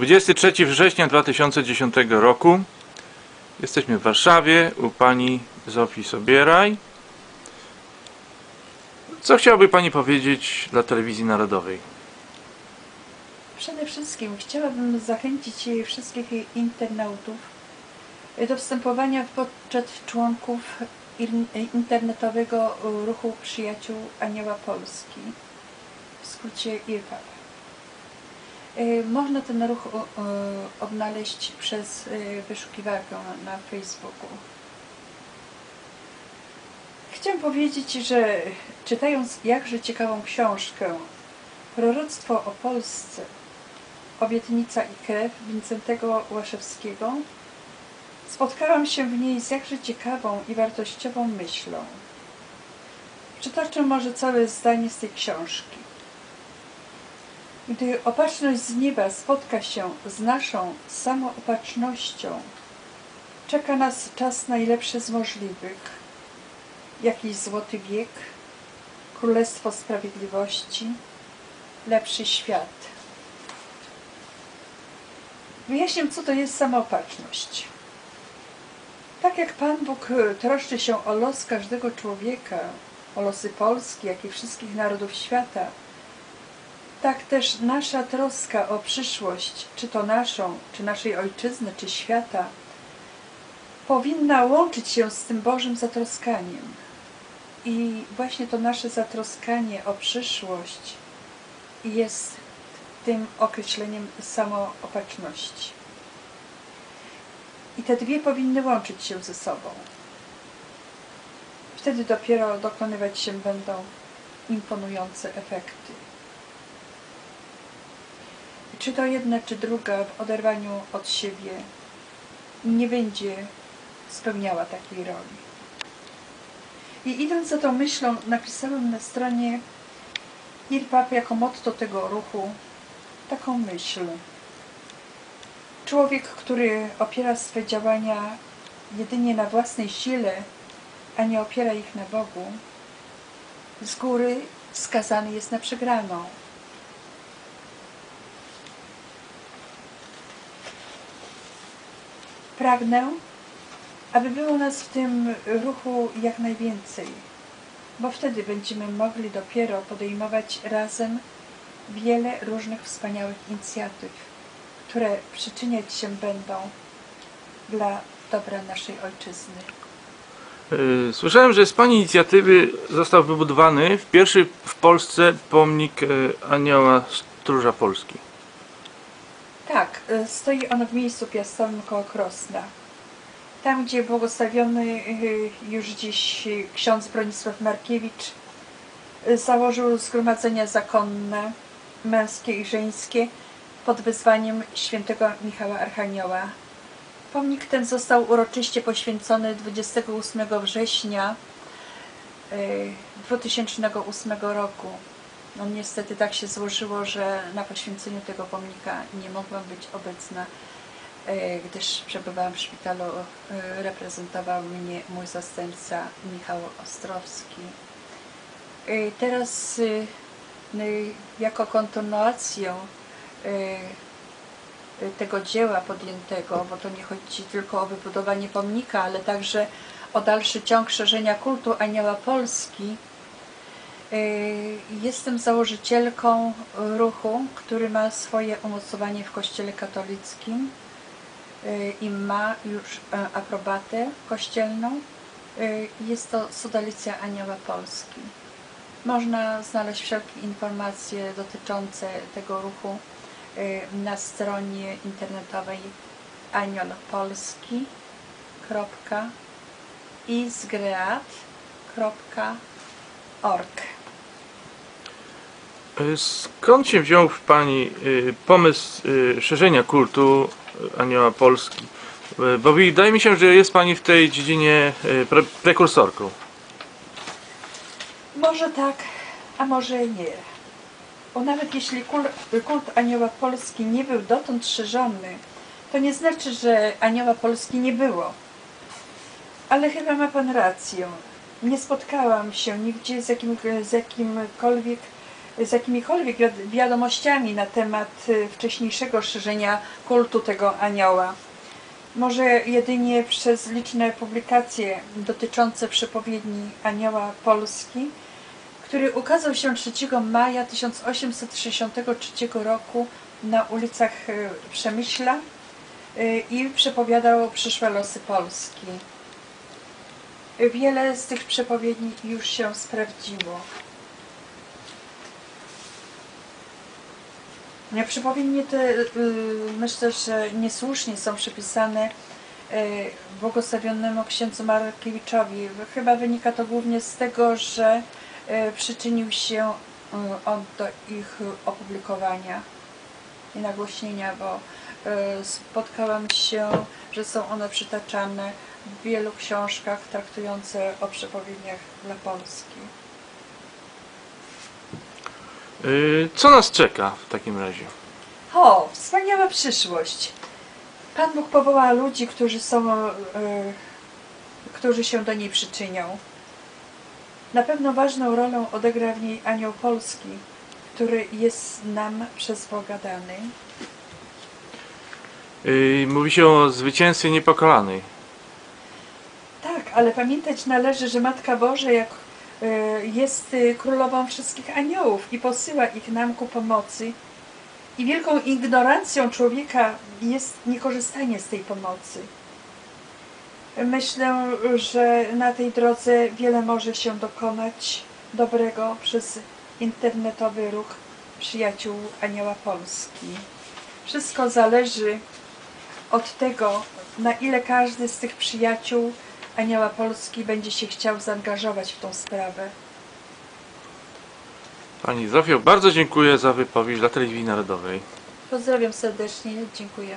23 września 2010 roku. Jesteśmy w Warszawie u pani Zofii Sobieraj. Co chciałaby pani powiedzieć dla telewizji narodowej? Przede wszystkim chciałabym zachęcić wszystkich internautów do wstępowania poczet członków in- internetowego ruchu przyjaciół Anioła Polski, w skrócie IRPAP. Y, Można ten ruch odnaleźć przez y, wyszukiwarkę na Facebooku. Chciałam powiedzieć, że czytając jakże ciekawą książkę Proroctwo o Polsce Obietnica i krew Wincentego Łaszewskiego spotkałam się w niej z jakże ciekawą i wartościową myślą. Przytoczę może całe zdanie z tej książki. Gdy opatrzność z nieba spotka się z naszą samoopatrznością, czeka nas czas najlepszy z możliwych. Jakiś złoty wiek, królestwo sprawiedliwości, lepszy świat. Wyjaśnię, co to jest samoopatrzność. Tak jak Pan Bóg e, troszczy się o los każdego człowieka, o losy Polski, jak i wszystkich narodów świata, tak też nasza troska o przyszłość, czy to naszą, czy naszej ojczyzny, czy świata, powinna łączyć się z tym Bożym zatroskaniem. I właśnie to nasze zatroskanie o przyszłość jest tym określeniem samoopatrzności. I te dwie powinny łączyć się ze sobą. Wtedy dopiero dokonywać się będą imponujące efekty. Czy to jedna, czy druga w oderwaniu od siebie nie będzie spełniała takiej roli. I idąc za tą myślą, napisałem na stronie IRPAP jako motto tego ruchu taką myśl. Człowiek, który opiera swe działania jedynie na własnej sile, a nie opiera ich na Bogu, z góry skazany jest na przegraną. Pragnę, aby było nas w tym ruchu jak najwięcej, bo wtedy będziemy mogli dopiero podejmować razem wiele różnych wspaniałych inicjatyw, które przyczyniać się będą dla dobra naszej ojczyzny. Yy, Słyszałem, że z pani inicjatywy został wybudowany w pierwszy w Polsce pomnik e, Anioła Stróża Polski. Tak, y, stoi on w miejscu piastowym koło Krosna. Tam, gdzie błogosławiony y, już dziś ksiądz Bronisław Markiewicz y, założył zgromadzenia zakonne, męskie i żeńskie pod wezwaniem świętego Michała Archanioła. Pomnik ten został uroczyście poświęcony 28 września y, 2008 roku. No niestety tak się złożyło, że na poświęceniu tego pomnika nie mogłam być obecna, e, gdyż przebywałam w szpitalu, e, reprezentował mnie mój zastępca Michał Ostrowski. E, Teraz no jako kontynuację tego dzieła podjętego, bo to nie chodzi tylko o wybudowanie pomnika, ale także o dalszy ciąg szerzenia kultu Anioła Polski, Jestem założycielką ruchu, który ma swoje umocowanie w Kościele katolickim y, i ma już e, aprobatę kościelną. Jest to Sodalicja Anioła Polski. Można znaleźć wszelkie informacje dotyczące tego ruchu na stronie internetowej aniolopolski.izgreat.org. E, Skąd się wziął w pani y, pomysł y, szerzenia kultu Anioła Polski? E, Bo wydaje mi się, że jest pani w tej dziedzinie pre prekursorką. Może tak, a może nie. Bo nawet jeśli kul- kult Anioła Polski nie był dotąd szerzony, to nie znaczy, że Anioła Polski nie było. Ale chyba ma Pan rację. Nie spotkałam się nigdzie z, jakim, z jakimkolwiek z jakimikolwiek wiad- wiadomościami na temat y, wcześniejszego szerzenia kultu tego anioła. Może jedynie przez liczne publikacje dotyczące przepowiedni Anioła Polski, który ukazał się 3 maja 1863 roku na ulicach y, Przemyśla y, i przepowiadał przyszłe losy Polski. Wiele z tych przepowiedni już się sprawdziło. Przepowiednie te y, myślę, że niesłusznie są przypisane y, błogosławionemu księdzu Markiewiczowi. Chyba wynika to głównie z tego, że y, przyczynił się on do ich opublikowania i nagłośnienia, bo spotkałam się, że są one przytaczane w wielu książkach traktujące o przepowiedniach dla Polski. Y, Co nas czeka w takim razie? O, wspaniała przyszłość. Pan Bóg powoła ludzi, którzy są, e, którzy się do niej przyczynią. Na pewno ważną rolę odegra w niej Anioł Polski, który jest nam przez Boga dany. Y, Mówi się o zwycięstwie niepokalanej. Tak, ale pamiętać należy, że Matka Boża jak jest e, królową wszystkich aniołów i posyła ich nam ku pomocy. I wielką ignorancją człowieka jest niekorzystanie z tej pomocy. Myślę, że na tej drodze wiele może się dokonać dobrego przez internetowy ruch przyjaciół Anioła Polski. Wszystko zależy od tego, na ile każdy z tych przyjaciół Anioła Polski będzie się chciał zaangażować w tą sprawę. Pani Zofio, bardzo dziękuję za wypowiedź dla Telewizji Narodowej. Pozdrawiam serdecznie, dziękuję.